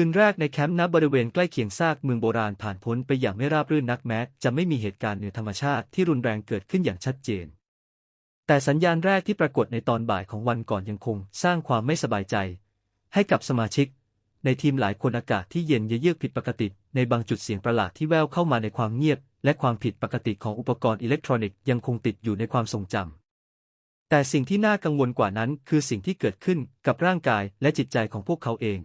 คืนแรกในแคมป์ณบริเวณใกล้เคียงซากเมืองโบราณผ่านพ้นไปอย่างไม่ราบรื่นนักแม้ จะไม่มีเหตุการณ์เหนือธรรมชาติที่รุนแรงเกิดขึ้นอย่างชัดเจน แต่สัญญาณแรกที่ปรากฏในตอนบ่ายของวันก่อนยังคงสร้างความไม่สบายใจ ให้กับสมาชิก ในทีมหลายคนอากาศที่เย็นเยือกผิดปกติ ในบางจุดเสียงประหลาดที่แววเข้ามาในความเงียบ และความผิดปกติของอุปกรณ์อิเล็กทรอนิกส์ยังคงติดอยู่ในความทรงจำแต่สิ่งที่น่ากังวลกว่านั้นคือสิ่งที่เกิดขึ้นกับร่างกายและจิตใจของพวกเขาเอง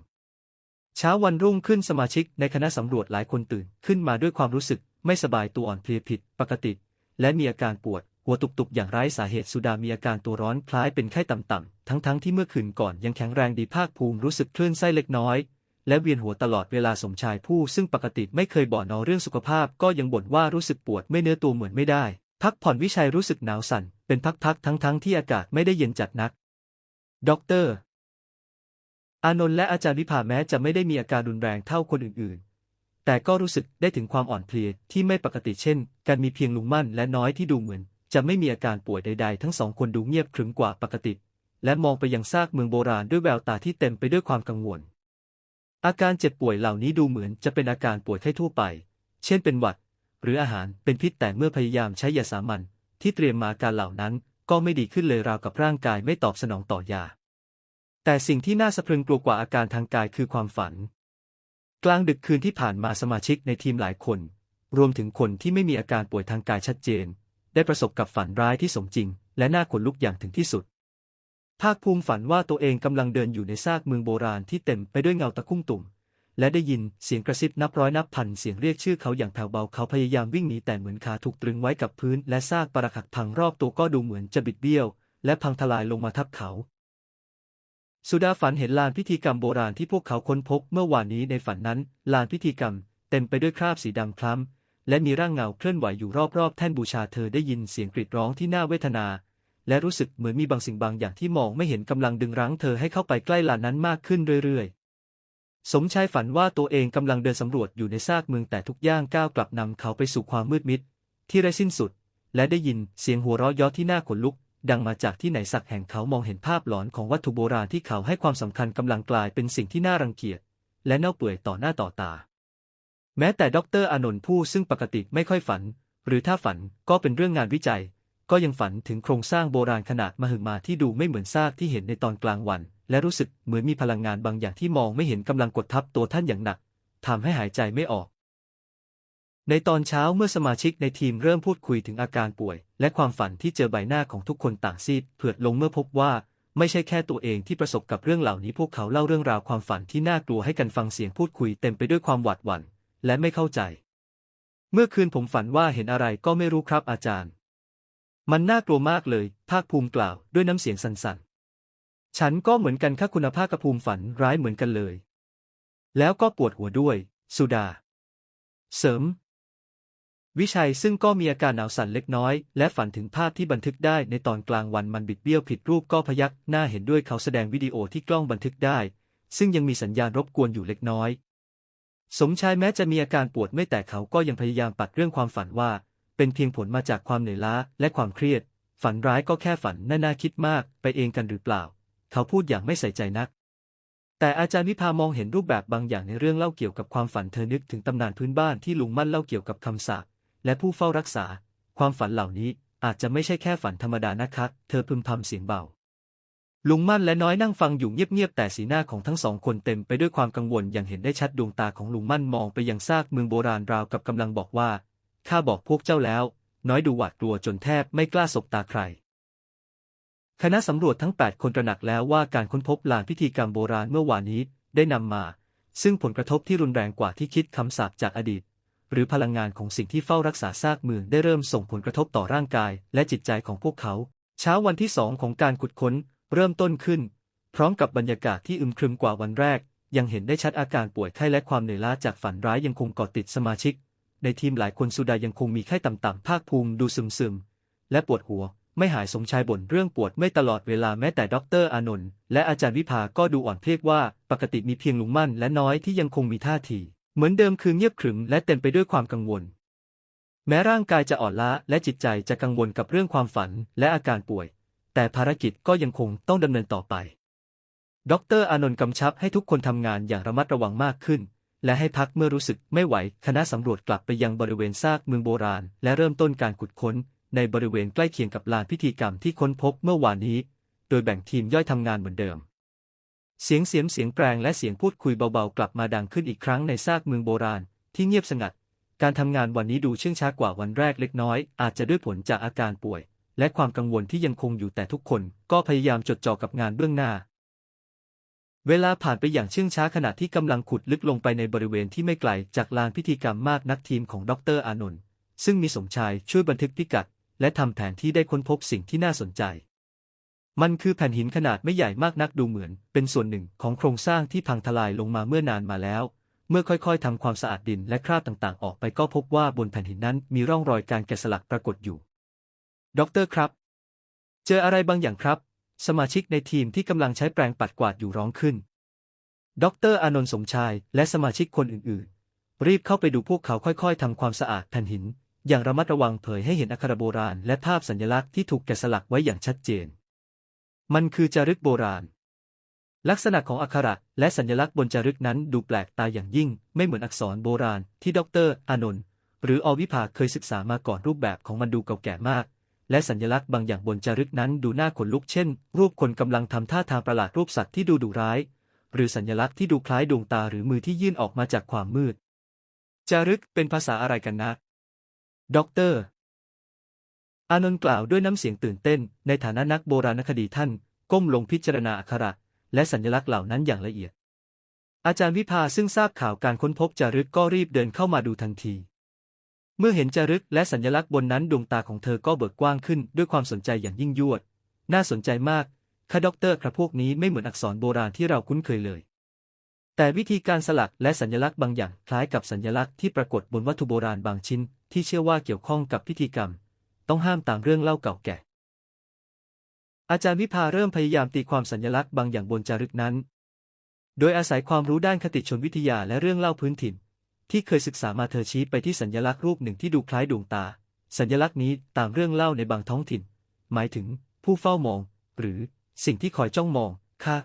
เช้าวันรุ่งขึ้นสมาชิกในคณะสำรวจหลายคนตื่น ขึ้นมาด้วยความรู้สึกไม่สบายตัวอ่อนเพลียผิดปกติ และมีอาการปวด หัวตุกๆ อย่างไร้สาเหตุสุดามีอาการตัวร้อนคล้ายเป็นไข้ต่ำๆทั้งๆที่เมื่อคืนก่อนยังแข็งแรงดีภาคภูมิรู้สึกคลื่นไส้เล็กน้อย และเวียนหัวตลอดเวลาสมชายผู้ ซึ่งปกติไม่เคยบ่อนอเรื่องสุขภาพก็ยังบ่นว่ารู้สึกปวดไม่เนื้อตัวเหมือนไม่ได้ พักผ่อนวิชัยรู้สึกหนาวสั่นเป็นพักๆทั้งๆที่อากาศไม่ได้เย็นจัดนักด็อกเตอร์ อานนท์และอาจารย์วิภาแม้จะไม่ได้มีอาการรุนแรงเท่าคนอื่นๆ แต่ก็รู้สึกได้ถึงความอ่อนเพลียที่ไม่ปกติเช่น การมีเพียงลุงมั่นและน้อยที่ดูเหมือน จะไม่มีอาการป่วยใด ๆ ทั้งสองคนดูเงียบขรึมกว่าปกติ และมองไปยังซากเมืองโบราณด้วยแววตาที่เต็มไปด้วยความกังวล อาการเจ็บป่วยเหล่านี้ดูเหมือนจะเป็นอาการป่วยไข้ทั่วไป เช่นเป็นหวัด หรืออาหารเป็นพิษแต่เมื่อพยายามใช้ยาสามัญที่เตรียมมาอาการเหล่านั้น ก็ไม่ดีขึ้นเลยราวกับร่างกายไม่ตอบสนองต่อยา แต่สิ่งที่น่าสะพรึงกลัวกว่าอาการทางกายคือความฝัน กลางดึกคืนที่ผ่านมาสมาชิกในทีมหลายคน รวมถึงคนที่ไม่มีอาการป่วยทางกายชัดเจน ได้ประสบกับฝันร้ายที่สมจริง และน่าขนลุกอย่างถึงที่สุด ภาคภูมิฝันว่าตัวเองกำลังเดินอยู่ในซากเมืองโบราณที่เต็มไปด้วยเงาตะคุ่มตุ่ม และได้ยินเสียงกระซิบนับร้อยนับพันเสียงเรียกชื่อเขาอย่างแผ่วเบาเขาพยายามวิ่งหนีแต่เหมือนขาถูกตรึงไว้กับพื้น และซากปรักหักพังรอบตัวก็ดูเหมือนจะบิดเบี้ยว และพังทลายลงมาทับเขา สุดาฝันเห็นลานพิธีกรรมโบราณที่พวกเขาค้นพบเมื่อวานนี้ในฝันนั้น ลานพิธีกรรม เต็มไปด้วยคราบสีดำคล้ำ และมีร่างเงาเคลื่อนไหวอยู่รอบๆ แท่นบูชาเธอได้ยินเสียงกรีดร้องที่น่าเวทนา และรู้สึกเหมือนมีบางสิ่งบางอย่างที่มองไม่เห็นกำลังดึงรั้งเธอให้เข้าไปใกล้ลานนั้นมากขึ้นเรื่อยๆ สมชายฝันว่าตัวเองกำลังเดินสำรวจอยู่ในซากเมืองแต่ทุกย่างก้าวกลับนำเขาไปสู่ความมืดมิดที่ไร้สิ้นสุด และได้ยินเสียงหัวเราะเยาะที่น่าขนลุก ดังมาจากที่ไหนสักแห่งเขามองเห็นภาพหลอนของวัตถุโบราณที่เขาให้ความสำคัญกำลังกลายเป็นสิ่งที่น่ารังเกียจ และเน่าเปื่อยต่อหน้าต่อตา แม้แต่ด็อกเตอร์อานนท์ผู้ซึ่งปกติไม่ค่อยฝัน หรือถ้าฝันก็เป็นเรื่องงานวิจัย ก็ยังฝันถึงโครงสร้างโบราณขนาดมหึมาที่ดูไม่เหมือนซากที่เห็นในตอนกลางวัน และรู้สึกเหมือนมีพลังงานบางอย่างที่มองไม่เห็นกำลังกดทับตัวท่านอย่างหนักทำให้หายใจไม่ออก ในตอนเช้าเมื่อสมาชิกในทีมเริ่มพูดคุยถึงอาการป่วย และความฝันที่เจอใบหน้าของทุกคนต่างซีดเผือดลงเมื่อพบว่า ไม่ใช่แค่ตัวเองที่ประสบกับเรื่องเหล่านี้พวกเขาเล่าเรื่องราวความฝันที่น่ากลัวให้กันฟังเสียงพูดคุยเต็มไปด้วยความหวาดหวั่นและไม่เข้าใจ เมื่อคืนผมฝันว่าเห็นอะไรก็ไม่รู้ครับอาจารย์ มันน่ากลัวมากเลย ภาคภูมิกล่าวด้วยน้ำเสียงสั่นๆ ฉันก็เหมือนกันค่ะคุณภาคกับภูมิฝันร้ายเหมือนกันเลย แล้วก็ปวดหัวด้วย สุดา เสริม วิชัยซึ่งก็มีอาการหนาวสั่นเล็กน้อย และฝันถึงภาพที่บันทึกได้ในตอนกลางวันมันบิดเบี้ยวผิดรูปก็พยักหน้าเห็นด้วยเขาแสดงวิดีโอที่กล้องบันทึกได้ ซึ่งยังมีสัญญาณรบกวนอยู่เล็กน้อย สมชายแม้จะมีอาการปวดไม่แต่เขาก็ยังพยายามปัดเรื่องความฝันว่า เป็นเพียงผลมาจากความเหนื่อยล้าและความเครียด ฝันร้ายก็แค่ฝันน่าน่าคิดมากไปเองกันหรือเปล่า เขาพูดอย่างไม่ใส่ใจนัก แต่อาจารย์วิภามองเห็นรูปแบบบางอย่างในเรื่องเล่าเกี่ยวกับความฝันเธอนึกถึงตำนานพื้นบ้านที่ลุงมั่นเล่าเกี่ยวกับคำสาป และผู้เฝ้ารักษา ความฝันเหล่านี้อาจจะไม่ใช่แค่ฝันธรรมดานะคะเธอพึมพำเสียงเบา ลุงมั่นและน้อยนั่งฟังอยู่เงียบๆแต่สีหน้าของทั้งสองคนเต็มไปด้วยความกังวลอย่างเห็นได้ชัดดวงตาของลุงมั่นมองไปยังซากเมืองโบราณราวกับกำลังบอกว่าข้าบอกพวกเจ้าแล้ว น้อยดูหวาดกลัวจนแทบไม่กล้าสบตาใคร คณะสำรวจทั้ง 8 คนตระหนักแล้วว่าการค้นพบลานพิธีกรรมโบราณเมื่อวานนี้ได้นำมา ซึ่งผลกระทบที่รุนแรงกว่าที่คิดคำสาปจากอดีต หรือพลังงานของสิ่งที่เฝ้ารักษาซากเมืองได้เริ่มส่งผลกระทบต่อร่างกายและจิตใจของพวกเขา เช้าวันที่สองของการขุดค้นเริ่มต้นขึ้น พร้อมกับบรรยากาศที่อึมครึมกว่าวันแรก ยังเห็นได้ชัดอาการป่วยไข้และความเหนื่อยล้าจากฝันร้ายยังคงเกาะติดสมาชิก ในทีมหลายคนสุดายังคงมีไข้ต่ำๆภาคภูมิดูซึมๆและปวดหัวไม่หายสมชายบ่นเรื่องปวดไม่ตลอดเวลาแม้แต่ด็อกเตอร์อานนท์และอาจารย์วิภาก็ดูอ่อนเพลียว่า ปกติมีเพียงลุงมั่นและน้อยที่ยังคงมีท่าที เหมือนเดิมคือเงียบขรึมและเต็มไปด้วยความกังวล แม้ร่างกายจะอ่อนล้าและจิตใจจะกังวลกับเรื่องความฝันและอาการป่วย แต่ภารกิจก็ยังคงต้องดำเนินต่อไปดอกเตอรอานนท์กำชับให้ทุกคนทำงานอย่างระมัดระวังมากขึ้น และให้พักเมื่อรู้สึกไม่ไหว คณะสำรวจกลับไปยังบริเวณซากเมืองโบราณ และเริ่มต้นการขุดค้น ในบริเวณใกล้เคียงกับลานพิธีกรรมที่ค้นพบเมื่อวานนี้ โดยแบ่งทีมย่อยทำงานเหมือนเดิม เสียงเสียมเสียงแปลงและเสียงพูดคุยเบาๆ กลับมาดังขึ้นอีกครั้งในซากเมืองโบราณ ที่เงียบสงัด การทำงานวันนี้ดูเชื่องช้ากว่าวันแรกเล็กน้อย อาจจะด้วยผลจากอาการป่วย และความกังวลที่ยังคงอยู่แต่ทุกคนก็พยายามจดจ่อกับงานเบื้องหน้า เวลาผ่านไปอย่างเชื่องช้าขณะที่กำลังขุดลึกลงไปในบริเวณที่ไม่ไกลจากลานพิธีกรรมมากนักทีมของดรอานนท์ซึ่งมีสมชายช่วยบันทึกพิกัด และทำแผนที่ได้ค้นพบสิ่งที่น่าสนใจ มันคือแผ่นหินขนาดไม่ใหญ่มากนักดูเหมือน เป็นส่วนหนึ่งของโครงสร้างที่พังทลายลงมาเมื่อนานมาแล้ว เมื่อค่อยๆทำความสะอาดดินและคราบต่างๆ ออกไปก็พบว่าบนแผ่นหินนั้นมีร่องรอยการแกะสลักปรากฏอยู่ ด็อกเตอร์ครับ เจออะไรบางอย่างครับ สมาชิกในทีมที่กำลังใช้แปรงปัดกวาดอยู่ร้องขึ้น ด็อกเตอร์อนนท์สมชาย และสมาชิกคนอื่นๆ รีบเข้าไปดูพวกเขาค่อยๆทำความสะอาดแผ่นหิน อย่างระมัดระวังเผยให้เห็นอักขระโบราณ และภาพสัญลักษณ์ที่ถูกแกะสลักไว้อย่างชัดเจน มันคือจารึกโบราณ ลักษณะของอักขระและสัญลักษณ์บนจารึกนั้นดูแปลกตาอย่างยิ่ง ไม่เหมือนอักษรโบราณที่ดรอานนท์หรืออวิภาเคยศึกษามาก่อนรูปแบบของมันดูเก่าแก่มาก และสัญลักษณ์บางอย่างบนจารึกนั้นดูน่าขนลุกเช่น รูปคนกำลังทำท่าทางประหลาดรูปสัตว์ที่ดูดุร้าย หรือสัญลักษณ์ที่ดูคล้ายดวงตาหรือมือที่ยื่นออกมาจากความมืด จารึกเป็นภาษาอะไรกันนะด็อกเตอร์ อานนท์กล่าวด้วยน้ำเสียงตื่นเต้น ในฐานะนักโบราณคดีท่าน ก้มลงพิจารณาอักขระ และสัญลักษณ์เหล่านั้นอย่างละเอียด อาจารย์วิภาซึ่งทราบข่าวการค้นพบจารึกก็รีบเดินเข้ามาดูทันที เมื่อเห็นจารึกและสัญลักษณ์บนนั้นดวงตาของเธอก็เบิกกว้างขึ้นด้วยความสนใจอย่างยิ่งยวด น่าสนใจมากค่ะด็อกเตอร์ครับพวกนี้ไม่เหมือนอักษรโบราณที่เราคุ้นเคยเลย แต่วิธีการสลักและสัญลักษณ์บางอย่างคล้ายกับสัญลักษณ์ที่ปรากฏบนวัตถุโบราณบางชิ้น ที่เชื่อว่าเกี่ยวข้องกับพิธีกรรม ต้องห้ามตามเรื่องเล่าเก่าแก่ อาจารย์วิภาเริ่มพยายามตีความสัญลักษณ์บางอย่างบนจารึกนั้น โดยอาศัยความรู้ด้านคติชนวิทยาและเรื่องเล่าพื้นถิ่น ที่เคยศึกษามาเธอชี้ไปที่สัญลักษณ์รูปหนึ่งที่ดูคล้ายดวงตา สัญลักษณ์นี้ตามเรื่องเล่าในบางท้องถิ่น หมายถึง ผู้เฝ้ามอง หรือสิ่งที่คอยจ้องมอง ค่ะ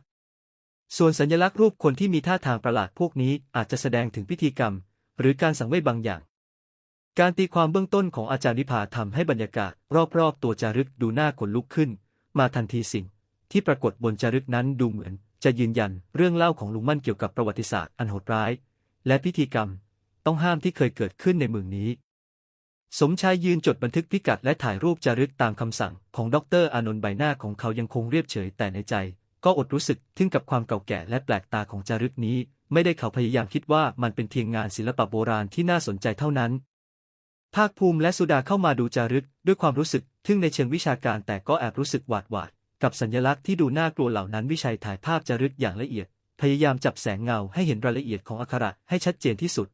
ส่วนสัญลักษณ์รูปคนที่มีท่าทางประหลาดพวกนี้อาจจะแสดงถึงพิธีกรรม หรือการสังเวยบางอย่าง การตีความเบื้องต้นของอาจารย์วิภาทำให้บรรยากาศ รอบๆ ตัวจารึกดูน่าขนลุกขึ้น มาทันทีสิ่ง ที่ปรากฏบนจารึกนั้นดูเหมือน จะยืนยันเรื่องเล่าของลุงมั่นเกี่ยวกับประวัติศาสตร์อันโหดร้าย และพิธีกรรม ต้องห้ามที่เคยเกิดขึ้นในเมืองนี้ สมชายยืนจดบันทึกพิกัดและถ่ายรูปจารึกตามคำสั่งของดรอานนท์ใบหน้าของเขายังคงเรียบเฉยแต่ในใจ ก็อดรู้สึกทึ่งกับความเก่าแก่และแปลกตาของจารึกนี้ ไม่ได้เขาพยายามคิดว่ามันเป็นเพียงงานศิลปะโบราณที่น่าสนใจเท่านั้น ภาคภูมิและสุดาเข้ามาดูจารึกด้วยความรู้สึกทึ่งในเชิงวิชาการแต่ก็แอบรู้สึกหวาดหวาดกับสัญลักษณ์ที่ดูน่ากลัวเหล่านั้นวิชัยถ่ายภาพจารึกอย่างละเอียด พยายามจับแสงเงาให้เห็นรายละเอียดของอักขระให้ชัดเจนที่สุด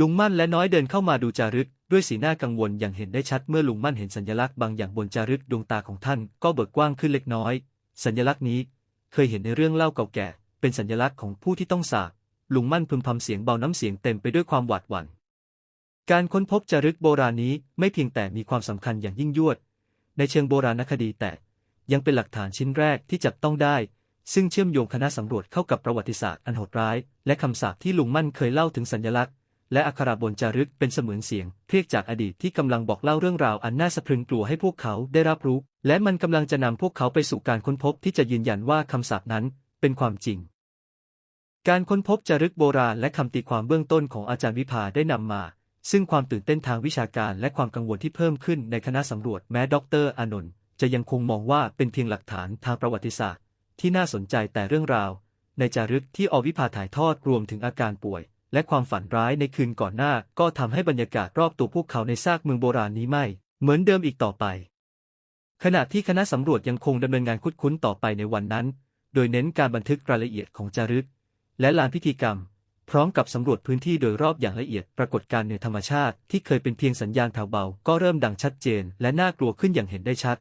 ลุงมั่นและน้อยเดินเข้ามาดูจารึกด้วยสีหน้ากังวลอย่างเห็นได้ชัดเมื่อลุงมั่นเห็นสัญลักษณ์บางอย่างบนจารึกดวงตาของท่านก็เบิกกว้างขึ้นเล็กน้อย สัญลักษณ์นี้ เคยเห็นในเรื่องเล่าเก่าแก่ เป็นสัญลักษณ์ของผู้ที่ต้องสาบลุงมั่นพึมพำเสียงเบาน้ำเสียงเต็มไปด้วยความหวาดหวั่น การค้นพบจารึกโบราณนี้ไม่เพียงแต่มีความสำคัญอย่างยิ่งยวด ในเชิงโบราณคดีแต่ยังเป็นหลักฐานชิ้นแรกที่จับต้องได้ ซึ่งเชื่อมโยงคณะสำรวจเข้ากับประวัติศาสตร์อันโหดร้าย และคำสาปที่ลุงมั่นเคยเล่าถึงสัญลักษณ์ และอักขระบนจารึกเป็นเสมือนเสียงเรียกจากอดีตที่กำลังบอกเล่าเรื่องราวอันน่าสะพรึงกลัวให้พวกเขาได้รับรู้ และมันกำลังจะนำพวกเขาไปสู่การค้นพบที่จะยืนยันว่าคำสาปนั้นเป็นความจริงการค้นพบจารึกโบราณและคำตีความเบื้องต้นของอาจารย์วิภาได้นำมา ซึ่งความตื่นเต้นทางวิชาการและความกังวลที่เพิ่มขึ้นในคณะสำรวจแม้ดรอานนท์จะยังคงมองว่าเป็นเพียงหลักฐานทางประวัติศาสตร์ ที่น่าสนใจแต่เรื่องราว ในจารึกที่อวิภาถ่ายทอดรวมถึงอาการป่วย และความฝันร้ายในคืนก่อนหน้า ก็ทำให้บรรยากาศรอบตัวพวกเขาในซากเมืองโบราณนี้ไม่ เหมือนเดิมอีกต่อไป ขณะที่คณะสำรวจยังคงดำเนินงานคุดคุ้นต่อไปในวันนั้น โดยเน้นการบันทึกรายละเอียดของจารึก และลานพิธีกรรม พร้อมกับสำรวจพื้นที่โดยรอบอย่างละเอียดปรากฏการณ์เหนือธรรมชาติที่เคยเป็นเพียงสัญญาณแผ่วเบา ก็เริ่มดังชัดเจน และน่ากลัวขึ้นอย่างเห็นได้ชัด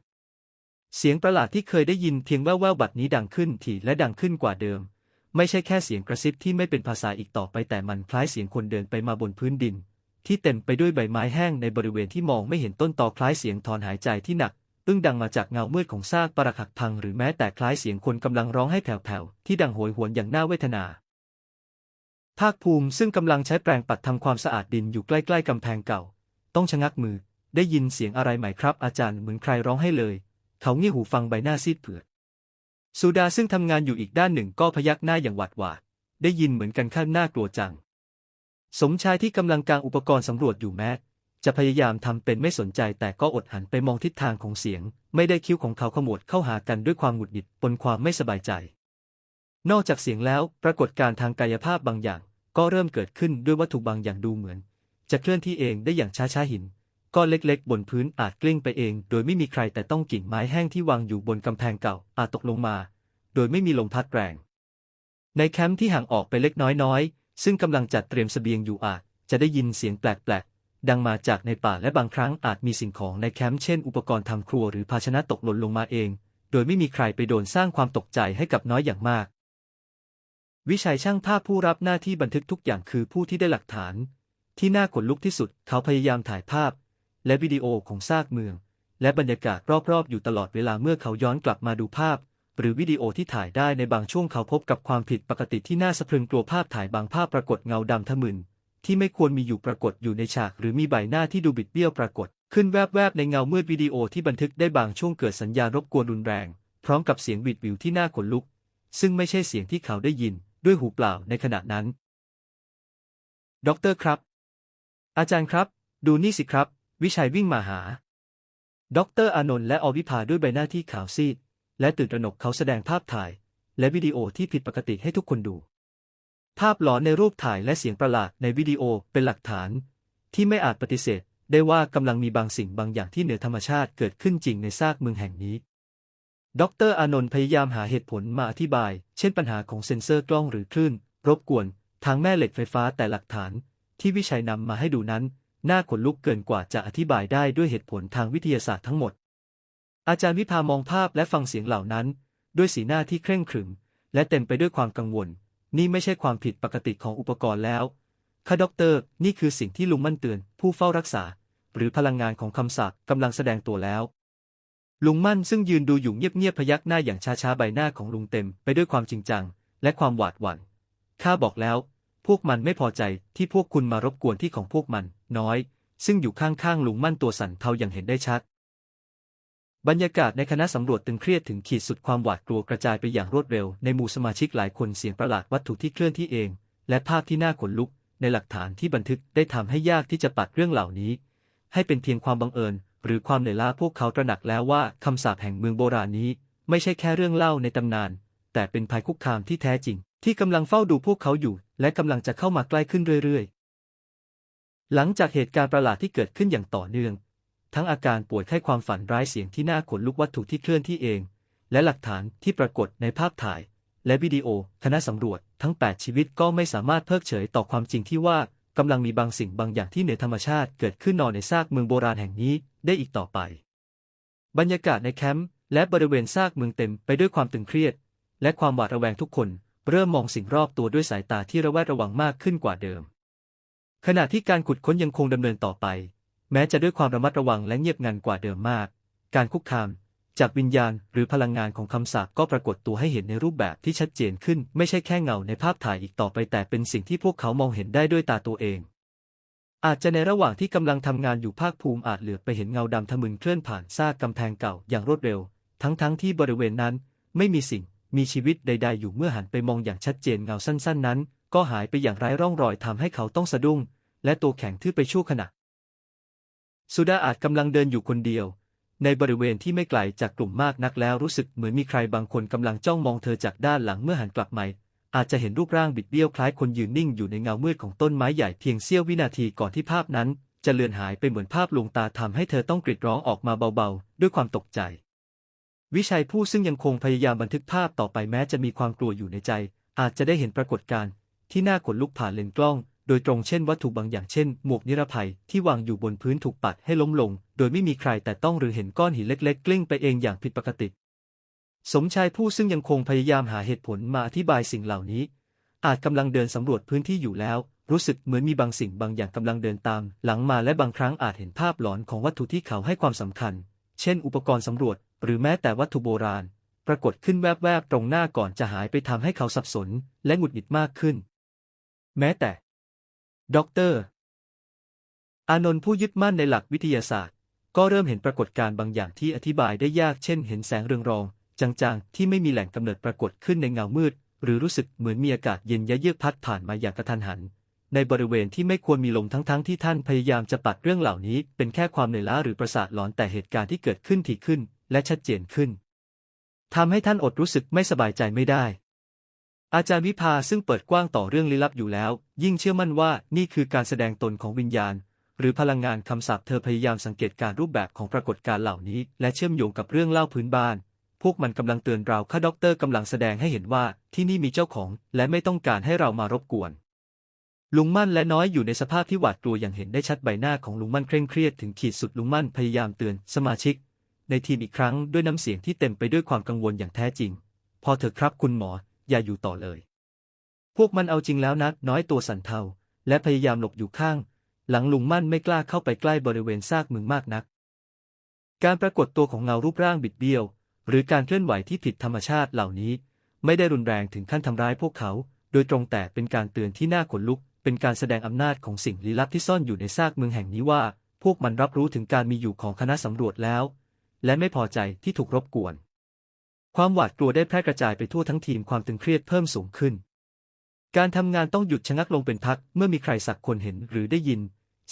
เสียงประหลาดที่เคยได้ยินเพียงแว่วๆบัดนี้ดังขึ้นถี่และดังขึ้นกว่าเดิม ไม่ใช่แค่เสียงกระซิบที่ไม่เป็นภาษาอีกต่อไปแต่มันคล้ายเสียงคนเดินไปมาบนพื้นดิน ที่เต็มไปด้วยใบไม้แห้งในบริเวณที่มองไม่เห็นต้นตอคล้ายเสียงถอนหายใจที่หนักอึ้งดังมาจากเงามืดของซากปรักหักพังหรือแม้แต่คล้ายเสียงคนกำลังร้องให้แผ่วๆที่ดังโหยหวนอย่างน่าเวทนา ภาคภูมิซึ่งกำลังใช้แปรงปัดทำความสะอาดดินอยู่ใกล้ๆกำแพงเก่า ต้องชะงักมือ ได้ยินเสียงอะไรไหมครับ อาจารย์เหมือนใครร้องให้เลย เขาเงี่ยหูฟังใบหน้าซีดเผือดสุดาซึ่งทำงานอยู่อีกด้านหนึ่งก็พยักหน้าอย่างหวาดหวาด ได้ยินเหมือนกันข้างหน้ากลัวจัง สมชายที่กำลังกางอุปกรณ์สำรวจอยู่แม้ จะพยายามทำเป็นไม่สนใจแต่ก็อดหันไปมองทิศทางของเสียง ไม่ได้คิ้วของเขาขมวดเข้าหากันด้วยความหงุดหงิดปนความไม่สบายใจ นอกจากเสียงแล้วปรากฏการณ์ทางกายภาพบางอย่าง ก็เริ่มเกิดขึ้นด้วยวัตถุบางอย่างดูเหมือน จะเคลื่อนที่เองได้อย่างช้าๆหินก้อนเล็กๆ บนพื้นอาจกลิ้งไปเอง โดยไม่มีใครแต่ต้องกิ่งไม้แห้งที่วางอยู่บนกำแพงเก่าอาจตกลงมา โดยไม่มีลมพัดแรง ในแคมป์ที่ห่างออกไปเล็กน้อยๆ ซึ่งกำลังจัดเตรียมเสบียงอยู่อาจจะได้ยินเสียงแปลกๆ ดังมาจากในป่าและบางครั้งอาจมีสิ่งของในแคมป์เช่นอุปกรณ์ทำครัวหรือภาชนะตกหล่นลงมาเอง โดยไม่มีใครไปโดนสร้างความตกใจให้กับน้อยอย่างมาก วิชัยช่างภาพผู้รับหน้าที่บันทึกทุกอย่างคือผู้ที่ได้หลักฐาน ที่น่าขนลุกที่สุดเขาพยายามถ่ายภาพ และวิดีโอของซากเมือง และบรรยากาศรอบๆ อยู่ตลอดเวลาเมื่อเขาย้อนกลับมาดูภาพ หรือวิดีโอที่ถ่ายได้ในบางช่วงเขาพบกับความผิดปกติที่น่าสะพรึงกลัวภาพถ่ายบางภาพปรากฏเงาดำทะมึนที่ไม่ควรมีอยู่ปรากฏอยู่ในฉาก หรือมีใบหน้าที่ดูบิดเบี้ยวปรากฏ ขึ้นแวบๆในเงามืดวิดีโอที่บันทึกได้บางช่วงเกิดสัญญาณรบกวนรุนแรง พร้อมกับเสียงวิดวิวที่น่าขนลุก ซึ่งไม่ใช่เสียงที่เขาได้ยิน ด้วยหูเปล่าในขณะนั้น ด็อกเตอร์ครับ อาจารย์ครับ ดูนี่สิครับ วิชัยวิ่งมาหา ด็อกเตอร์อานนท์และอวิภาด้วยใบหน้าที่ขาวซีด และตื่นตระหนกเขาแสดงภาพถ่าย และวิดีโอที่ผิดปกติให้ทุกคนดู ภาพหลอนในรูปถ่ายและเสียงประหลาดในวิดีโอเป็นหลักฐาน ที่ไม่อาจปฏิเสธได้ว่ากำลังมีบางสิ่งบางอย่างที่เหนือธรรมชาติเกิดขึ้นจริงในซากเมืองแห่งนี้ ด็อกเตอร์อานนท์พยายามหาเหตุผลมาอธิบาย เช่นปัญหาของเซ็นเซอร์กล้องหรือคลื่น รบกวน ทางแม่เหล็กไฟฟ้าแต่หลักฐาน ที่วิชัยนำมาให้ดูนั้น น่าขนลุกเกินกว่าจะอธิบายได้ด้วยเหตุผลทางวิทยาศาสตร์ทั้งหมด อาจารย์วิพามองภาพและฟังเสียงเหล่านั้น ด้วยสีหน้าที่เคร่งขรึม และเต็มไปด้วยความกังวล นี่ไม่ใช่ความผิดปกติของอุปกรณ์แล้วค่ะด็อกเตอร์ นี่คือสิ่งที่ลุงมั่นเตือน ผู้เฝ้ารักษา หรือพลังงานของคำสาปกำลังแสดงตัวแล้ว ลุงมั่นซึ่งยืนดูอยู่เงียบๆพยักหน้าอย่างช้าๆใบหน้าของลุงเต็มไปด้วยความจริงจัง และความหวาดหวั่น ข้าบอกแล้ว พวกมันไม่พอใจที่พวกคุณมารบกวนที่ของพวกมัน น้อย ซึ่งอยู่ข้างๆลุงมั่นตัวสั่นเทาอย่างเห็นได้ชัด บรรยากาศในคณะสำรวจตึงเครียดถึงขีดสุดความหวาดกลัวกระจายไปอย่างรวดเร็ว ในหมู่สมาชิกหลายคนเสียงประหลาดวัตถุที่เคลื่อนที่เอง และภาพที่น่าขนลุก ในหลักฐานที่บันทึกได้ทำให้ยากที่จะปัดเรื่องเหล่านี้ ให้เป็นเพียงความบังเอิญ หรือความเหนื่อยล้าพวกเขาตระหนักแล้วว่าคำสาปแห่งเมืองโบราณนี้ ไม่ใช่แค่เรื่องเล่าในตำนาน แต่เป็นภัยคุกคามที่แท้จริง ที่กำลังเฝ้าดูพวกเขาอยู่ และกำลังจะเข้ามาใกล้ขึ้นเรื่อยๆ หลังจากเหตุการณ์ประหลาดที่เกิดขึ้นอย่างต่อเนื่อง ทั้งอาการป่วยไข้ความฝันร้ายเสียงที่น่าขนลุกวัตถุที่เคลื่อนที่เอง และหลักฐานที่ปรากฏในภาพถ่าย และวิดีโอ คณะสำรวจ ทั้ง 8 ชีวิตก็ไม่สามารถเพิกเฉยต่อความจริงที่ว่ากำลังมีบางสิ่งบางอย่างที่เหนือธรรมชาติเกิดขึ้นนอนในซากเมืองโบราณแห่งนี้ ได้อีกต่อไป บรรยากาศในแคมป์และบริเวณซากเมืองเต็มไปด้วยความตึงเครียด และความหวาดระแวงทุกคน เริ่มมองสิ่งรอบตัวด้วยสายตาที่ระแวดระวังมากขึ้นกว่าเดิม ขณะที่การขุดค้นยังคงดำเนินต่อไป แม้จะด้วยความระมัดระวังและเงียบงันกว่าเดิมมาก การคุกคามจากวิญญาณหรือพลังงานของคำสาปก็ปรากฏตัวให้เห็นในรูปแบบที่ชัดเจนขึ้น ไม่ใช่แค่เงาในภาพถ่ายอีกต่อไปแต่เป็นสิ่งที่พวกเขามองเห็นได้ด้วยตาตัวเอง อาจจะในระหว่างที่กำลังทำงานอยู่ภาคภูมิอาจเหลือบไปเห็นเงาดำทะมึนเคลื่อนผ่านซากกำแพงเก่าอย่างรวดเร็ว ทั้งๆทที่บริเวณนั้น ไม่มีสิ่งมีชีวิตใด ๆ อยู่เมื่อหันไปมองอย่างชัดเจนเงาสั้น ๆ นั้น ก็หายไปอย่างไร้ร่องรอยทำให้เขาต้องสะดุ้ง และตัวแข็งทื่อไปชั่วขณะ สุดาอาจกำลังเดินอยู่คนเดียว ในบริเวณที่ไม่ไกลจากกลุ่มมากนักแล้วรู้สึกเหมือนมีใครบางคนกำลังจ้องมองเธอจากด้านหลังเมื่อหันกลับมา อาจจะเห็นรูปร่างบิดเบี้ยวคล้ายคนยืนนิ่งอยู่ในเงามืดของต้นไม้ใหญ่เพียงเสี้ยววินาทีก่อนที่ภาพนั้น จะเลือนหายไปเหมือนภาพลวงตาทำให้เธอต้องกรีดร้องออกมาเบาๆ ด้วยความตกใจ วิชัยผู้ซึ่งยังคงพยายามบันทึกภาพต่อไปแม้จะมีความกลัวอยู่ในใจ อาจจะได้เห็นปรากฏการณ์ที่น่าขนลุกผ่านเลนส์กล้อง โดยตรงเช่นวัตถุบางอย่างเช่น หมวกนิรภัยที่วางอยู่บนพื้นถูกปัดให้ล้มลง โดยไม่มีใครแต่ต้องหรือเห็นก้อนหินเล็ก ๆ กลิ้งไปเองอย่างผิดปกติ สมชายผู้ซึ่งยังคงพยายามหาเหตุผลมาอธิบายสิ่งเหล่านี้ อาจกำลังเดินสำรวจพื้นที่อยู่แล้ว รู้สึกเหมือนมีบางสิ่งบางอย่างกำลังเดินตาม หลังมาและบางครั้งอาจเห็นภาพหลอนของวัตถุที่เขาให้ความสำคัญ เช่น อุปกรณ์สำรวจ หรือแม้แต่วัตถุโบราณ ปรากฏขึ้นแวบๆตรงหน้าก่อนจะหายไปทำให้เขาสับสน และหงุดหงิดมากขึ้น แม้แต่ด็อกเตอร์อานนท์ผู้ยึดมั่นในหลักวิทยาศาสตร์ ก็เริ่มเห็นปรากฏการณ์บางอย่างที่อธิบายได้ยากเช่น เห็นแสงเรืองรอง จางๆ ที่ไม่มีแหล่งกำเนิดปรากฏขึ้นในเงามืด หรือรู้สึกเหมือนมีอากาศเย็นยะเยือกพัดผ่านมาอย่างกระทันหัน ในบริเวณที่ไม่ควรมีลมทั้งๆที่ท่านพยายามจะปัดเรื่องเหล่านี้ เป็นแค่ความเหนื่อยล้าหรือประสาทหลอนแต่เหตุการณ์ที่เกิดขึ้นถี่ขึ้น และชัดเจนขึ้นทำให้ท่านอดรู้สึกไม่สบายใจไม่ได้ อาจารย์วิภาซึ่งเปิดกว้างต่อเรื่องลี้ลับอยู่แล้ว ยิ่งเชื่อมั่นว่านี่คือการแสดงตนของวิญญาณ หรือพลังงานคำสาปเธอพยายามสังเกตการรูปแบบของปรากฏการณ์เหล่านี้ และเชื่อมโยงกับเรื่องเล่าพื้นบ้าน พวกมันกำลังเตือนเราข้าด็อกเตอร์กำลังแสดงให้เห็นว่าที่นี่มีเจ้าของ และไม่ต้องการให้เรามารบกวน ลุงมั่นและน้อยอยู่ในสภาพที่หวาดกลัวอย่างเห็นได้ชัดใบหน้าของลุงมั่นเคร่งเครียดถึงขีดสุดลุงมั่นพยายามเตือนสมาชิก ในทีมอีกครั้งด้วยน้ำเสียงที่เต็มไปด้วยความกังวลอย่างแท้จริง พอเถอะครับคุณหมอ อย่าอยู่ต่อเลย พวกมันเอาจริงแล้วนักน้อยตัวสั่นเทาและพยายามหลบอยู่ข้าง หลังลุงมั่นไม่กล้าเข้าไปใกล้บริเวณซากมึงมากนัก การปรากฏตัวของเงารูปร่างบิดเบี้ยว หรือการเคลื่อนไหวที่ผิดธรรมชาติเหล่านี้ ไม่ได้รุนแรงถึงขั้นทำร้ายพวกเขา โดยตรงแต่เป็นการเตือนที่น่าขนลุก เป็นการแสดงอำนาจของสิ่งลี้ลับที่ซ่อนอยู่ในซากเมืองแห่งนี้ว่า พวกมันรับรู้ถึงการมีอยู่ของคณะสำรวจแล้ว และไม่พอใจที่ถูกรบกวน ความหวาดกลัวได้แพร่กระจายไปทั่วทั้งทีมความตึงเครียดเพิ่มสูงขึ้น การทำงานต้องหยุดชะงักลงเป็นพักเมื่อมีใครสักคนเห็นหรือได้ยิน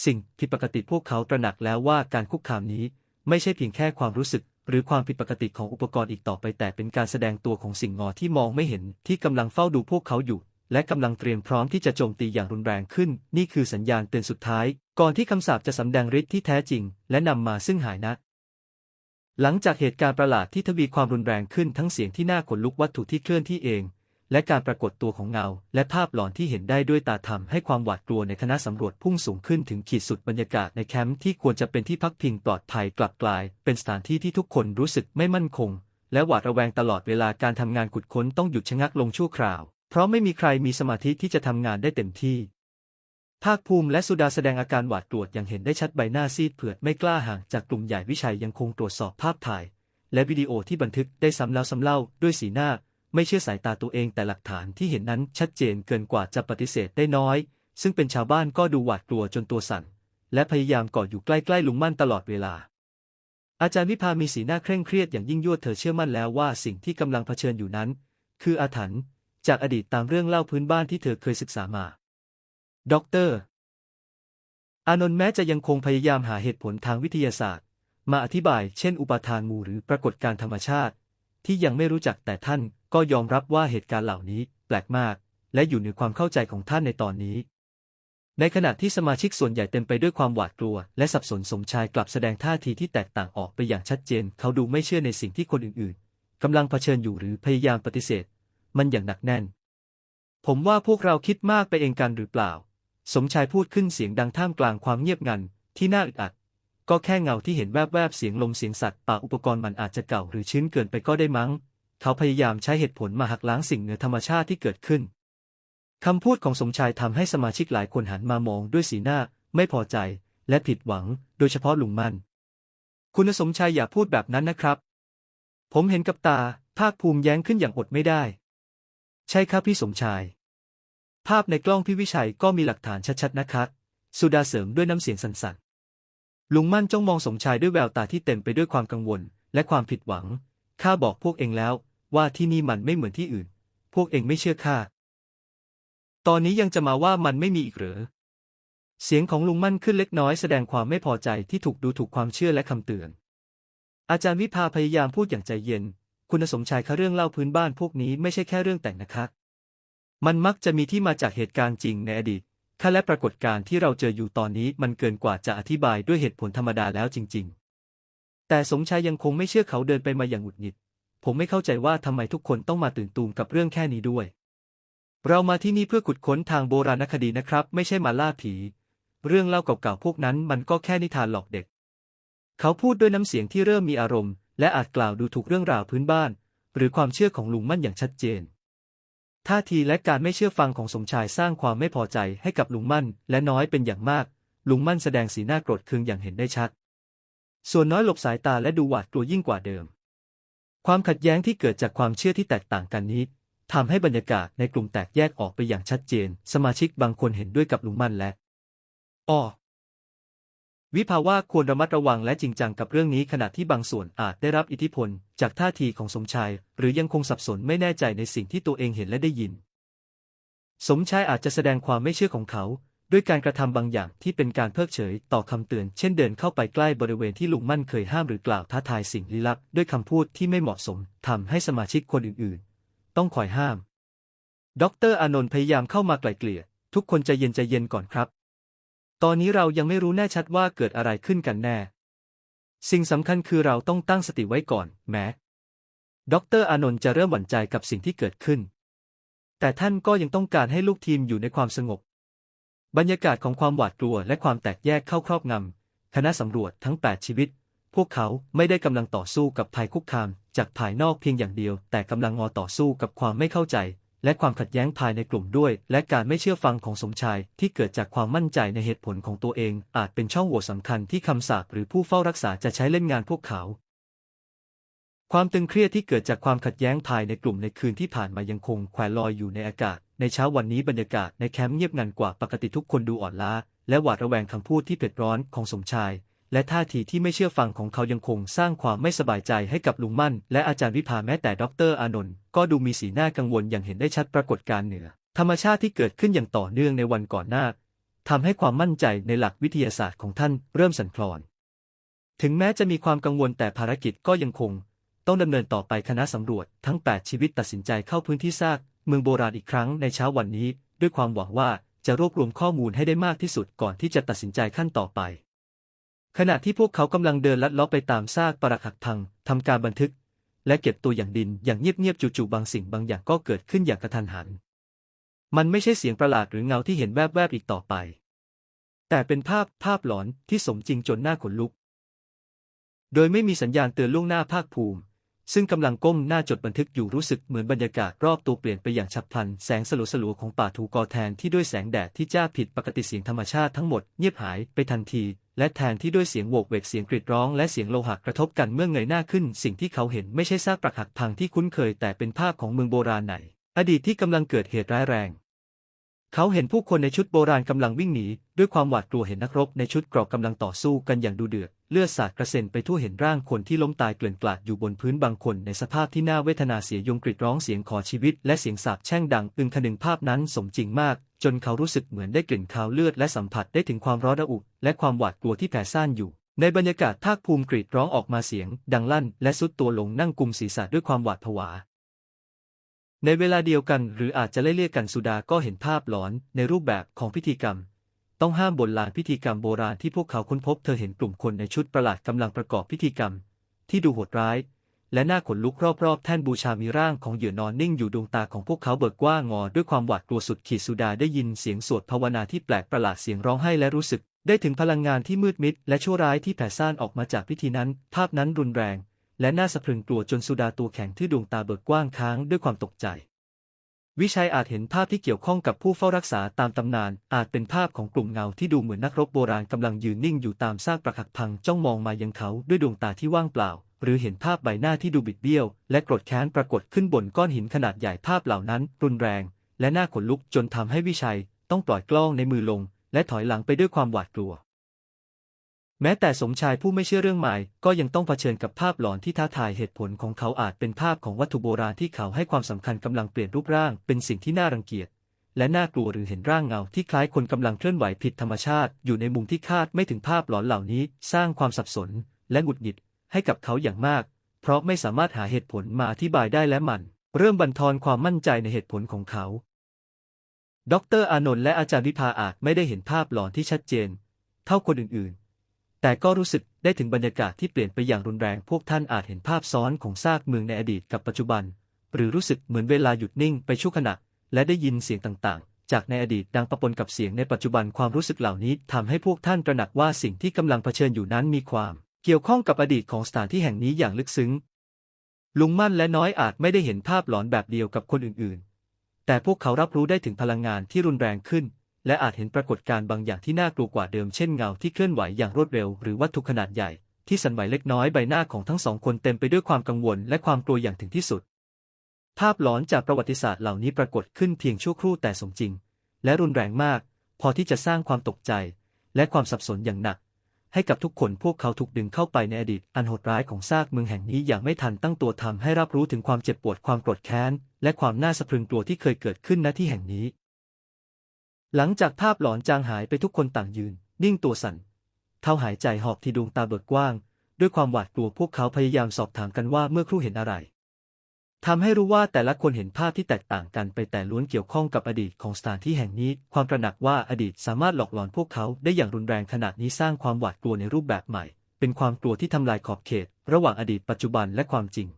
สิ่งผิดปกติพวกเขาตระหนักแล้วว่าการคุกคามนี้ ไม่ใช่เพียงแค่ความรู้สึก หรือความผิดปกติของอุปกรณ์อีกต่อไปแต่เป็นการแสดงตัวของสิ่งงอที่มองไม่เห็นที่กำลังเฝ้าดูพวกเขาอยู่ และกำลังเตรียมพร้อมที่จะโจมตีอย่างรุนแรงขึ้น นี่คือสัญญาณเตือนสุดท้าย ก่อนที่คำสาปจะสำแดงฤทธิ์ที่แท้จริง และนำมาซึ่งหายนะหลังจากเหตุการณ์ประหลาดที่ทวีความรุนแรงขึ้นทั้งเสียงที่น่าขนลุกวัตถุที่เคลื่อนที่เอง และการปรากฏตัวของเงา และภาพหลอนที่เห็นได้ด้วยตาทำให้ความหวาดกลัวในคณะสำรวจพุ่งสูงขึ้นถึงขีดสุดบรรยากาศในแคมป์ที่ควรจะเป็นที่พักพิงปลอดภัยกลับกลาย เป็นสถานที่ที่ทุกคนรู้สึกไม่มั่นคง และหวาดระแวงตลอดเวลาการทำงานขุดค้นต้องหยุดชะงักลงชั่วคราว เพราะไม่มีใครมีสมาธิที่จะทำงานได้เต็มที่ภาคภูมิและสุดาแสดงอาการหวาดกลัวอย่างเห็นได้ชัดใบหน้าซีดเผือดไม่กล้าห่างจากกลุ่มใหญ่วิชัยยังคงตรวจสอบภาพถ่าย และวิดีโอที่บันทึกได้ซ้ำแล้วซ้ำเล่าด้วยสีหน้า ไม่เชื่อสายตาตัวเองแต่หลักฐานที่เห็นนั้นชัดเจนเกินกว่าจะปฏิเสธได้น้อย ซึ่งเป็นชาวบ้านก็ดูหวาดกลัวจนตัวสั่น และพยายามกอดอยู่ใกล้ๆลุงมั่นตลอดเวลา อาจารย์วิภามีสีหน้าเคร่งเครียดอย่างยิ่งยวดเธอเชื่อมั่นแล้วว่าสิ่งที่กำลังเผชิญอยู่นั้น คืออาถรรพ์จากอดีตตามเรื่องเล่าพื้นบ้านที่เธอเคยศึกษามาด็อกเตอร์อานนท์แม้จะยังคงพยายามหาเหตุผลทางวิทยาศาสตร์ มาอธิบายเช่น อุปทานมูหรือปรากฏการธรรมชาติ ที่ยังไม่รู้จักแต่ท่าน ก็ยอมรับว่าเหตุการณ์เหล่านี้แปลกมาก และอยู่เหนือความเข้าใจของท่านในตอนนี้ ในขณะที่สมาชิกส่วนใหญ่เต็มไปด้วยความหวาดกลัว และสับสนสมชายกลับแสดงท่าทีที่แตกต่างออกไปอย่างชัดเจน เขาดูไม่เชื่อในสิ่งที่คนอื่นๆกำลังเผชิญอยู่หรือพยายามปฏิเสธ มันอย่างหนักแน่น ผมว่าพวกเราคิดมากไปเองกันหรือเปล่า สมชายพูดขึ้นเสียงดังท่ามกลางความเงียบงันที่น่าอึดอัดก็แค่เงาที่เห็นแวบๆ เสียงลมเสียงสัตว์ป่าอุปกรณ์มันอาจจะเก่าหรือชื้นเกินไปก็ได้มั้ง เขาพยายามใช้เหตุผลมาหักล้างสิ่งเหนือธรรมชาติที่เกิดขึ้นคำพูดของสมชายทำให้สมาชิกหลายคนหันมามองด้วยสีหน้า ไม่พอใจ และผิดหวัง โดยเฉพาะลุงมันคุณสมชายอย่าพูดแบบนั้นนะครับ ผมเห็นกับตา ภาคภูมิแย้งขึ้นอย่างอดไม่ได้ ใช่ครับพี่สมชาย ภาพในกล้องพี่วิชัยก็มีหลักฐานชัดๆนะครับ สุดาเสริมด้วยน้ำเสียงสั่นๆ ลุงมั่นจ้องมองสมชายด้วยแววตาที่เต็มไปด้วยความกังวล และความผิดหวัง ข้าบอกพวกเองแล้ว ว่าที่นี่มันไม่เหมือนที่อื่น พวกเองไม่เชื่อข้า ตอนนี้ยังจะมาว่ามันไม่มีอีกเหรอ เสียงของลุงมั่นขึ้นเล็กน้อยแสดงความไม่พอใจที่ถูกดูถูกความเชื่อและคำเตือน อาจารย์วิภาพยายามพูดอย่างใจเย็น คุณสมชายคะเรื่องเล่าพื้นบ้านพวกนี้ไม่ใช่แค่เรื่องแต่งนะคะ มันมักจะมีที่มาจากเหตุการณ์จริงในอดีตค่าและปรากฏการณ์ที่เราเจออยู่ตอนนี้มันเกินกว่าจะอธิบายด้วยเหตุผลธรรมดาแล้วจริง ๆ แต่สมชายยังคงไม่เชื่อเขาเดินไปมาอย่างหงุดหงิด ผมไม่เข้าใจว่าทำไมทุกคนต้องมาตื่นตูมกับเรื่องแค่นี้ด้วย เรามาที่นี่เพื่อขุดค้นทางโบราณคดีนะครับ ไม่ใช่มาล่าผี เรื่องเล่าเก่าๆพวกนั้นมันก็แค่นิทานหลอกเด็ก เขาพูดด้วยน้ำเสียงที่เริ่มมีอารมณ์ และอาจกล่าวดูถูกเรื่องราวพื้นบ้าน หรือความเชื่อของลุงมั่นอย่างชัดเจนท่าทีและการไม่เชื่อฟังของสมชายสร้างความไม่พอใจให้กับลุงมั่น และน้อยเป็นอย่างมาก ลุงมั่นแสดงสีหน้าโกรธเคืองอย่างเห็นได้ชัด ส่วนน้อยหลบสายตาและดูหวาดกลัวยิ่งกว่าเดิม ความขัดแย้งที่เกิดจากความเชื่อที่แตกต่างกันนี้ทำให้บรรยากาศในกลุ่มแตกแยกออกไปอย่างชัดเจน สมาชิกบางคนเห็นด้วยกับลุงมั่นและอ้อวิภาว่าควรระมัดระวังและจริงจังกับเรื่องนี้ขณะที่บางส่วนอาจได้รับอิทธิพล จากท่าทีของสมชาย หรือยังคงสับสนไม่แน่ใจในสิ่งที่ตัวเองเห็นและได้ยิน สมชายอาจจะแสดงความไม่เชื่อของเขา ด้วยการกระทำบางอย่างที่เป็นการเพิกเฉยต่อคำเตือน เช่นเดินเข้าไปใกล้บริเวณที่ลุงมั่นเคยห้ามหรือกล่าวท้าทายสิ่งลี้ลับด้วยคำพูดที่ไม่เหมาะสมทำให้สมาชิกคนอื่นๆ ต้องคอยห้าม ดรอานนท์พยายามเข้ามาไกล่เกลี่ย ทุกคนใจเย็นใจเย็นก่อนครับ ตอนนี้เรายังไม่รู้แน่ชัดว่าเกิดอะไรขึ้นกันแน่ สิ่งสำคัญคือเราต้องตั้งสติไว้ก่อน แม้ ดรอานนท์จะเริ่มหวั่นใจกับสิ่งที่เกิดขึ้น แต่ท่านก็ยังต้องการให้ลูกทีมอยู่ในความสงบ บรรยากาศของความหวาดกลัวและความแตกแยกเข้าครอบงำ คณะสำรวจทั้ง 8 ชีวิต พวกเขาไม่ได้กำลังต่อสู้กับภัยคุกคาม จากภายนอกเพียงอย่างเดียว แต่กำลังงอต่อสู้กับความไม่เข้าใจ และความขัดแย้งภายในกลุ่มด้วย และการไม่เชื่อฟังของสมชายที่เกิดจากความมั่นใจในเหตุผลของตัวเอง อาจเป็นช่องโหว่สำคัญที่คำสาปหรือผู้เฝ้ารักษาจะใช้เล่นงานพวกเขา ความตึงเครียดที่เกิดจากความขัดแย้งภายในกลุ่มในคืนที่ผ่านมายังคงแขวนลอยอยู่ในอากาศ ในเช้าวันนี้บรรยากาศในแคมป์เงียบงันกว่าปกติทุกคนดูอ่อนล้า และหวาดระแวงคำพูดที่เผ็ดร้อนของสมชาย และท่าทีที่ไม่เชื่อฟังของเขายังคงสร้างความไม่สบายใจให้กับลุงมั่น และอาจารย์วิภาแม้แต่ดรอานนท์ก็ดูมีสีหน้ากังวลอย่างเห็นได้ชัดปรากฏการณ์เหนือ ธรรมชาติที่เกิดขึ้นอย่างต่อเนื่องในวันก่อนหน้าทำให้ความมั่นใจในหลักวิทยาศาสตร์ของท่านเริ่มสั่นคลอน ถึงแม้จะมีความกังวลแต่ภารกิจก็ยังคง ต้องดำเนินต่อไปคณะสำรวจทั้ง 8 ชีวิตตัดสินใจเข้าพื้นที่ซากเมืองโบราณอีกครั้งในเช้าวันนี้ ด้วยความหวังว่าจะรวบรวมข้อมูลให้ได้มากที่สุดก่อนที่จะตัดสินใจขั้นต่อไป ขณะที่พวกเขากำลังเดินลัดเลาะไปตามซากปรักหักพังทำการบันทึก และเก็บตัวอย่างดินอย่างเงียบๆจู่ๆบางสิ่งบางอย่างก็เกิดขึ้นอย่างกระทันหัน มันไม่ใช่เสียงประหลาดหรือเงาที่เห็นแวบๆอีกต่อไป แต่เป็นภาพภาพหลอนที่สมจริงจนหน้าขนลุก โดยไม่มีสัญญาณเตือนล่วงหน้าภาคภูมิ ซึ่งกำลังก้มหน้าจดบันทึกอยู่รู้สึกเหมือนบรรยากาศรอบตัวเปลี่ยนไปอย่างฉับพลัน แสงสลัวๆของป่าถูกกอแทนที่ด้วยแสงแดดที่จ้าผิดปกติเสียงธรรมชาติทั้งหมดเงียบหายไปทันที และแทนที่ด้วยเสียงโวกเวกเสียงกรีดร้องและเสียงโลหะกระทบกันเมื่อเงยหน้าขึ้น สิ่งที่เขาเห็นไม่ใช่ซากปรักหักพังที่คุ้นเคยแต่เป็นภาพของเมืองโบราณไหน อดีตที่กำลังเกิดเหตุร้ายแรง เขาเห็นผู้คนในชุดโบราณกำลังวิ่งหนีด้วยความหวาดกลัวเห็นนักรบในชุดเกราะกำลังต่อสู้กันอย่างดุเดือด เลือดสาดกระเซ็นไปทั่วเห็นร่างคนที่ล้มตายเกลื่อนกลาดอยู่บนพื้นบางคนในสภาพที่น่าเวทนาเสียยงกรีดร้องเสียงขอชีวิต และเสียงสาบแช่งดังอึงคนึงภาพนั้นสมจริงมาก จนเขารู้สึกเหมือนได้กลิ่นคาวเลือดและสัมผัสได้ถึงความร้อนระอุและความหวาดกลัวที่แผ่ซ่านอยู่ ในบรรยากาศภาคภูมิกรีดร้องออกมาเสียง ดังลั่น และสุดตัวลงนั่งกุมศีรษะด้วยความหวาดผวาในเวลาเดียวกันหรืออาจจะไล่เลี่ยกันสุดาก็เห็นภาพหลอนในรูปแบบของพิธีกรรม ต้องห้ามบนลานพิธีกรรมโบราณที่พวกเขาค้นพบเธอเห็นกลุ่มคนในชุดประหลาดกำลังประกอบพิธีกรรม ที่ดูโหดร้าย และน่าขนลุกรอบๆ แท่นบูชามีร่างของเหยื่อนอนนิ่งอยู่ดวงตาของพวกเขาเบิกกว้างงอด้วยความหวาดกลัวสุดขีดสุดาได้ยินเสียงสวดภาวนาที่แปลกประหลาดเสียงร้องไห้และรู้สึก ได้ถึงพลังงานที่มืดมิด และชั่วร้ายที่แผ่ซ่านออกมาจากพิธีนั้น ภาพนั้นรุนแรง และน่าสะพรึงกลัวจนสุดาตัวแข็งที่ดวงตาเบิกกว้างค้างด้วยความตกใจ วิชัยอาจเห็นภาพที่เกี่ยวข้องกับผู้เฝ้ารักษาตามตำนาน อาจเป็นภาพของกลุ่มเงาที่ดูเหมือนนักรบโบราณกำลังยืนนิ่งอยู่ตามซากปรักหักพังจ้องมองมายังเขาด้วยดวงตาที่ว่างเปล่า หรือเห็นภาพใบหน้าที่ดูบิดเบี้ยว และโกรธแค้นปรากฏขึ้นบนก้อนหินขนาดใหญ่ภาพเหล่านั้น รุนแรง และน่าขนลุกจนทำให้วิชัย ต้องปล่อยกล้องในมือลง และถอยหลังไปด้วยความหวาดกลัว แม้แต่สมชายผู้ไม่เชื่อเรื่องใหม่ก็ยังต้องเผชิญกับภาพหลอนที่ท้าทายเหตุผลของเขาอาจเป็นภาพของวัตถุโบราณที่เขาให้ความสำคัญกำลังเปลี่ยนรูปร่างเป็นสิ่งที่น่ารังเกียจและน่ากลัวหรือเห็นร่างเงาที่คล้ายคนกำลังเคลื่อนไหวผิดธรรมชาติ อยู่ในมุมที่คาดไม่ถึงภาพหลอนเหล่านี้ สร้างความสับสน และหงุดหงิดให้กับเขาอย่างมาก เพราะไม่สามารถหาเหตุผลมาอธิบายได้และมัน เริ่มบั่นทอนความมั่นใจในเหตุผลของเขา ดรอานนท์และอาจารย์วิภาอาจไม่ได้เห็นภาพหลอนที่ชัดเจน เท่าคนอื่นๆ แต่ก็รู้สึกได้ถึงบรรยากาศที่เปลี่ยนไปอย่างรุนแรง พวกท่านอาจเห็นภาพซ้อนของซากเมืองในอดีตกับปัจจุบัน หรือรู้สึกเหมือนเวลาหยุดนิ่งไปชั่วขณะ และได้ยินเสียงต่างๆ จากในอดีตดังปะปนกับเสียงในปัจจุบันความรู้สึกเหล่านี้ทำให้พวกท่านตระหนักว่าสิ่งที่กำลังเผชิญอยู่นั้นมีความ เกี่ยวข้องกับอดีตของสถานที่แห่งนี้อย่างลึกซึ้ง ลุงมั่นและน้อยอาจไม่ได้เห็นภาพหลอนแบบเดียวกับคนอื่นๆ แต่พวกเขารับรู้ได้ถึงพลังงานที่รุนแรงขึ้น และอาจเห็นปรากฏการณ์บางอย่างที่น่ากลัวกว่าเดิมเช่นเงาที่เคลื่อนไหวอย่างรวดเร็วหรือวัตถุขนาดใหญ่ที่สั่นไหวเล็กน้อยใบหน้าของทั้งสองคนเต็มไปด้วยความกังวลและความกลัวอย่างถึงที่สุด ภาพหลอนจากประวัติศาสตร์เหล่านี้ปรากฏขึ้นเพียงชั่วครู่แต่สมจริง และรุนแรงมาก พอที่จะสร้างความตกใจ และความสับสนอย่างหนัก ให้กับทุกคนพวกเขาถูกดึงเข้าไปในอดีตอันโหดร้ายของซากเมืองแห่งนี้อย่างไม่ทันตั้งตัวทำให้รับรู้ถึงความเจ็บปวดความโกรธแค้นและความน่าสะพรึงกลัวที่เคยเกิดขึ้นณที่แห่งนี้ หลังจากภาพหลอนจางหายไปทุกคนต่างยืน นิ่งตัวสั่นเท้าหายใจหอบที่ดวงตาเบิกกว้าง ด้วยความหวาดกลัวพวกเขาพยายามสอบถามกันว่าเมื่อครู่เห็นอะไรทำให้รู้ว่าแต่ละคนเห็นภาพที่แตกต่างกันไปแต่ล้วนเกี่ยวข้องกับอดีตของสถานที่แห่งนี้ ความตระหนักว่าอดีตสามารถหลอกหลอนพวกเขาได้อย่างรุนแรงขนาดนี้สร้างความหวาดกลัวในรูปแบบใหม่ เป็นความกลัวที่ทำลายขอบเขต ระหว่างอดีตปัจจุบันและความจริง